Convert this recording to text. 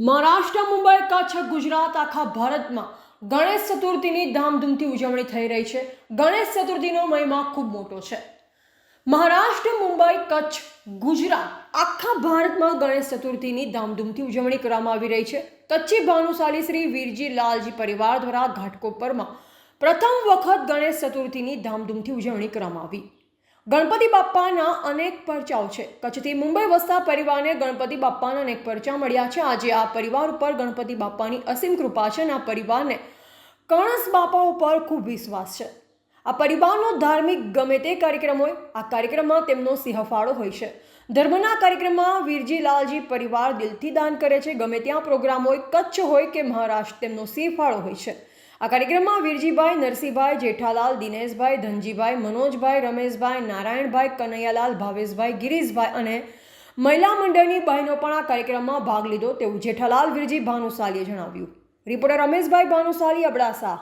મહારાષ્ટ્ર, મુંબઈ, કચ્છ, ગુજરાત, આખા ભારતમાં ગણેશ ચતુર્થીની ધામધૂમથી ઉજવણી થઈ રહી છે. ગણેશ ચતુર્થીનો મહિમા ખૂબ મોટો છે. મહારાષ્ટ્ર, મુંબઈ, કચ્છ, ગુજરાત આખા ભારતમાં ગણેશ ચતુર્થીની ધામધૂમથી ઉજવણી કરવામાં આવી રહી છે. કચ્છી ભાનુશાલી શ્રી વીરજી લાલજી પરિવાર દ્વારા ઘાટકોપરમાં પ્રથમ વખત ગણેશ ચતુર્થીની ધામધૂમથી ઉજવણી કરવામાં આવી. ગણપતિ બાપ્પાના અનેક પરચાઓ છે. કચ્છથી મુંબઈ વસતા પરિવારને ગણપતિ બાપ્પાના અનેક પરચા મળ્યા છે. આજે આ પરિવાર ઉપર ગણપતિ બાપ્પાની અસીમ કૃપા છે અને આ પરિવારને કણસ બાપા ઉપર ખૂબ વિશ્વાસ છે. આ પરિવારનો ધાર્મિક ગમે તે કાર્યક્રમ હોય, આ કાર્યક્રમમાં તેમનો સિંહફાળો હોય છે. ધર્મના કાર્યક્રમમાં વીરજીલાલજી પરિવાર દિલથી દાન કરે છે. ગમે ત્યાં પ્રોગ્રામ હોય, કચ્છ હોય કે મહારાષ્ટ્ર, તેમનો સિંહફાળો હોય છે. આ કાર્યક્રમમાં વીરજીભાઈ નરસિંહભાઈ જેઠાલાલ, દિનેશભાઈ, ધનજીભાઈ, મનોજભાઈ, રમેશભાઈ, નારાયણભાઈ, કનૈયાલાલ, ભાવેશભાઈ, ગિરીશભાઈ અને મહિલા મંડળની બહેનો પણ આ કાર્યક્રમમાં ભાગ લીધો. તેવું જેઠાલાલ વીરજી ભાનુશાલીએ જણાવ્યું. રિપોર્ટર રમેશભાઈ ભાનુશાલી, અબડાસા.